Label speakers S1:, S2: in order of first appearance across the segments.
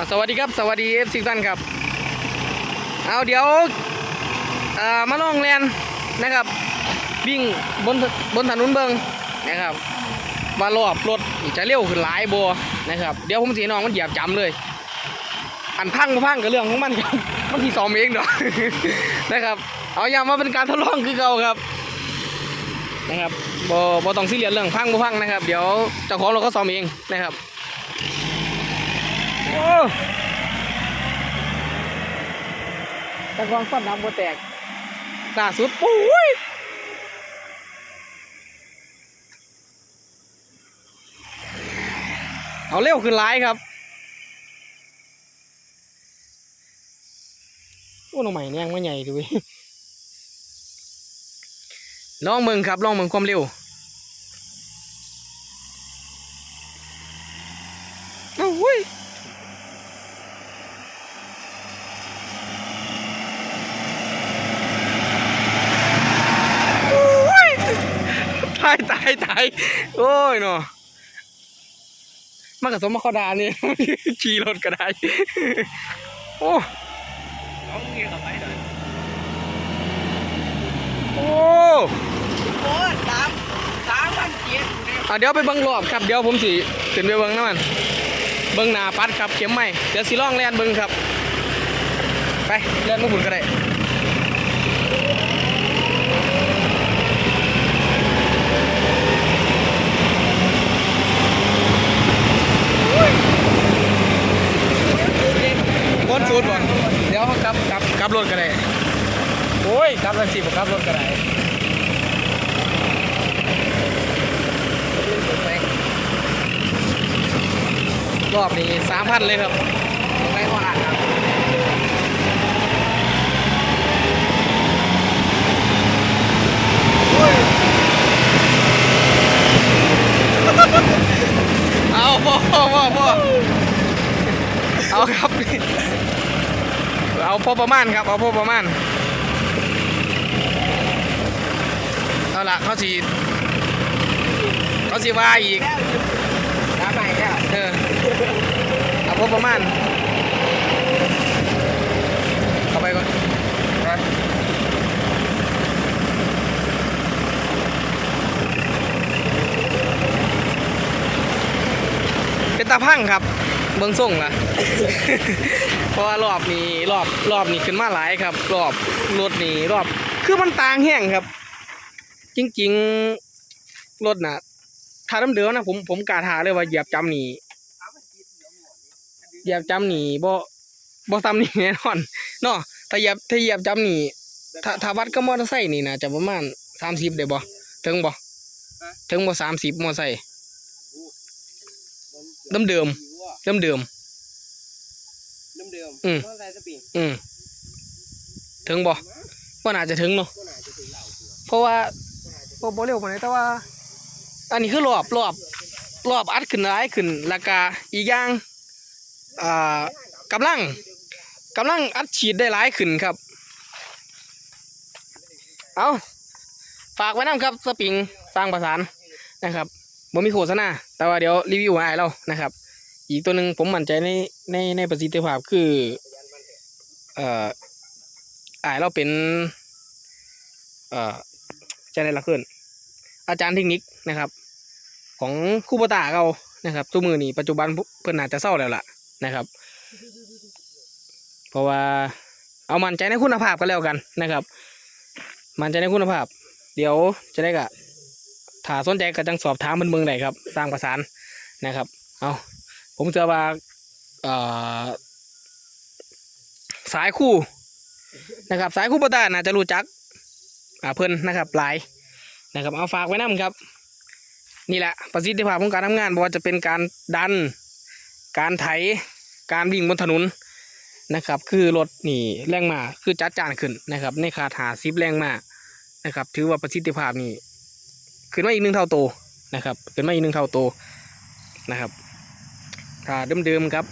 S1: อสวัสดีครับสวัสดีเอฟซีท่านครับ เอาเดี๋ยวมาลองแลนนะครับ วิ่งบนบนถนนเบิงนะครับมารอบรถจะเร็วขึ้นหลายโบนะครับ เดี๋ยวผมสีน้องมันเหยียบจำเลย อันพังก็พังกับเรื่องของมันครับมันที่สองเองเนาะนะครับ เอาอย่างมาเป็นการทดลองคือเก่าครับนะครับบอบต้องซีเรียสเรื่องพังบ่พังนะครับ เดี๋ยวเจ้าของเราก็ซ้อมเองนะครับ ตะกองฟันดำบ่แตกล่าสุดปุ้ยเอาเร็วขึ้นหลายครับโอ้หน่อใหม่เนี่ยยังไม่ใหญ่ดูว้ยลองมึงครับลองมึงความเร็วเอาเว้ย โอ้ยตายตายโอ้ยเนาะมันกับสมมาขาดานี่ขี่รถก็ได้ โอ้
S2: น้องเกียกับไปเลย
S1: โอ้
S2: โอ้สามสามพันเกียร์อยู่เนี่ย
S1: อะเดี๋ยวไปเบิ้งรอบครับเดี๋ยวผมสิขึ้นไปเบิ้งน้ำมันเบิ้งนาปัดครับเข็มใหม่เดี๋ยวสิล่องแล่นเบิ้งครับ ไปเล่นมาบุญก็ได้ สูตรบ่เดี๋ยวกลับกลับกลับรถก็ได้โอ้ยกลับรถสิบกลับรถก็ได้รอบนี้สามพันเลยครับ
S2: ไปก่อนครับ
S1: เอาพ่อพ่อพ่อเอาครับ เอาพอประมาณครับ เอาพอประมาณ เอาละเขาสีเขาสีว่าอีก
S2: น้ำใหม่เนี่ย
S1: เออเอาพอประมาณ เข้าไปก่อนนะเป็นตาพังครับ เบิ้งส่งล่ะเพ ราะว่ารอบนี้รอบรอบนี้ขึ้นมาหลายครับ รอบรถนี้รอบคือมันต่างแห้งครับ จริงๆรถน่ะถ้าน้ำเดือนะผมผมกาทาเลยว่าเหยียบจำหนีเหยียบจำหนีบ่บ่ซ้ำหนีแน่นอนเนาะถ้าเหยียบถ้าเหยียบจำหนีถ้าถ้าวัดก็มอเตอร์ไซค์นี่นะจะประมาณสามสิบได้บ่ถึงบ่ถึงบ่สามสิบมอเตอร์ไซค์เดิมเดิมเดิมเดิม
S2: น้ำเดิ ม
S1: อืม
S2: เท่าไรสปริง
S1: ๆอืมถึงบ่ว่าน่าจะถึงเนาะ
S2: ก็น่าจะถึงเหล่าตัว
S1: เพราะว่าบ่บ่เร็วปานใดแต่ว่า อันนี้คือรอบรอบรอบอัดขึ้นหลายขึ้นแล้วก็อีกอย่างอ่ากำลังกำลังอัดฉีดได้หลายขึ้นครับ เอาฝากไว้น้ำครับสปริงสร้างประสานนะครับบ่มีโฆษณาแต่ว่าเดี๋ยวรีวิวให้เรานะครับ อีกตัวหนึ่งผมมั่นใจในในในประสิทธิภาพคือเอ่ออายเราเป็นเอ่อจะได้ละขึ้น อาจารย์เทคนิคนะครับ ของครูปตาเรานะครับตัวมือนี้ปัจจุบันเพิ่นน่าจจะเศร้าแล้วล่ะนะครับ เพราะว่าเอามันใจในคุณภาพกันแล้วกันนะครับ มันใจในคุณภาพ เดี๋ยวจะได้กะถ้าสนใจก็จังสอบถามเพิ่นเมืองใดครับ สร้างประสานนะครับ เอา ผมเชื่อว่าสายคู่นะครับ สายคู่ปตาน่าจะรู้จักเพิ่นนะครับหลายนะครับ เอาฝากไว้นํครับ นี่แหละประสิทธิภาพของการทำงานบ่ว่าจะเป็นการดัน การไถ การวิ่งบนถนนนะครับ คือรถนี่แรงมาคือจัดจานขึ้นนะครับ ในคาถาซิบแรงมานะครับ ถือว่าประสิทธิภาพนี่ขึ้นมาอีกหนึ่งเท่าโตนะครับขึ้นมาอีกหนึ่งเท่าโตนะครับ ถ้าเดิมๆครับ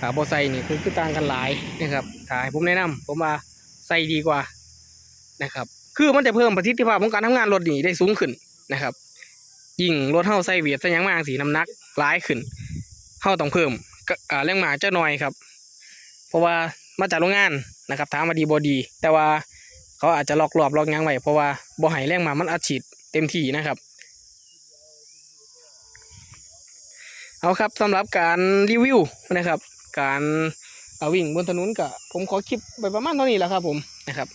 S1: ถ้าบอไซนี่คือคือต่างกันหลายนะครับถ้าให้ผมแนะนำผมว่าใส่ดีกว่านะครับ คือมันจะเพิ่มประสิทธิภาพของการทำงานรถนี่ได้สูงขึ้นนะครับยิ่งรถเฮาใส่เวียดใส่ยังมาสีน้ำหนักหลายขึ้นเฮาต้องเพิ่มก็อ่าแรงหม้าจะน้อยครับ เพราะว่ามาจากโรงงานนะครับถามมาดีบอดี แต่ว่าเขาอาจจะลอกรอบลอกยังไว้เพราะว่าบ่ให้แรงมามันอัดฉีดเต็มที่นะครับ เอาครับสำหรับการรีวิวนะครับ การเอาวิ่งบนถนนกับผมขอคลิปไปประมาณเท่านี้แหล้วครับผมนะครับ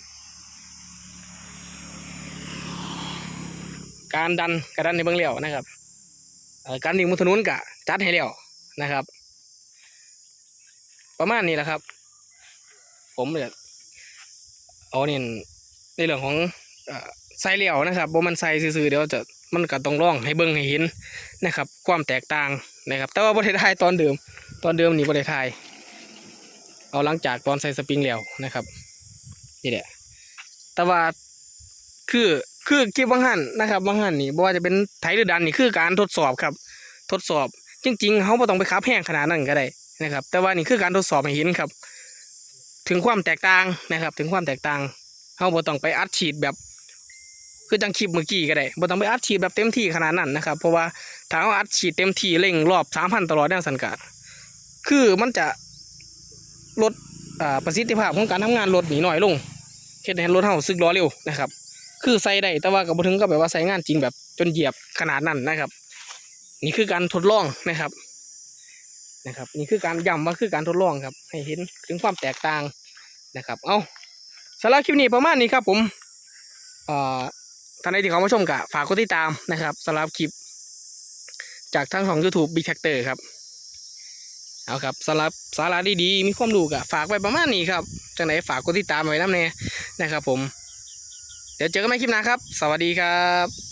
S1: การดันกระดันในเบื้องเลี้ยวนะครับการวิ่งบนถนนกะจัดให้แล้วนะครับ ประมาณนี้แหละครับ ผมเลยเอาเนี่ยในเรื่องของอ ใส่เหลี่ยวนะครับบ่มันใส่ซื่อๆเดี๋ยวจะมันก็ต้องร้องให้เบิ่งให้เห็นนะครับ ความแตกต่างนะครับ แต่ว่าบ่ได้ถ่ายตอนเดิม ตอนเดิมนี่บ่ได้ถ่าย เอาหลังจากตอนใส่สปริงแล้วนะครับนี่แหละแต่ว่าคือคือคลิปบางหันนะครับบางหันนี่บ่ว่าจะเป็นไถหรือดันนี่คือการทดสอบครับ ทดสอบจริงๆเขาบ่ต้องไปขับแห้งขนาดนั้นก็ได้นะครับ แต่ว่านี่คือการทดสอบให้เห็นครับ ถึงความแตกต่างนะครับ ถึงความแตกต่างเขาบ่ต้องไปอัดฉีดแบบ คือจังคลิปเมื่อกี้ก็ได้บ่ต้องไปอัดฉีดแบบเต็มที่ขนาดนั้นนะครับ เพราะว่าถ้าเขาอัดฉีดเต็มที่เร่งรอบสามพันตลอดแนวสันกาดคือมันจะลดประสิทธิภาพของการทำงานรถหนีหน่อยลงเฮ็ดให้รถเฮาสึกล้อเร็วนะครับ คือใส่ได้แต่ว่าก็บ่ถึงกับแบบว่าใส่งานจริงแบบจนเหยียบขนาดนั้นนะครับ นี่คือการทดลองนะครับนะครับ นี่คือการย้ำว่าคือการทดลองครับ ให้เห็นถึงความแตกต่างนะครับ เอาสำหรับคลิปนี้ประมาณนี้ครับผมอ่อ ท่านใดที่เขามาชมกะฝากกดติดตามนะครับสำหรับคลิป จากทั้งของ YouTube Big Tractor ครับ เอาครับสำหรับสาระดีๆ มีความรู้กะฝากไว้ประมาณนี้ครับจังไหนฝากกดติดตามไว้น้ำแน่นะครับผม เดี๋ยวเจอกันใหม่คลิปหน้าครับ สวัสดีครับ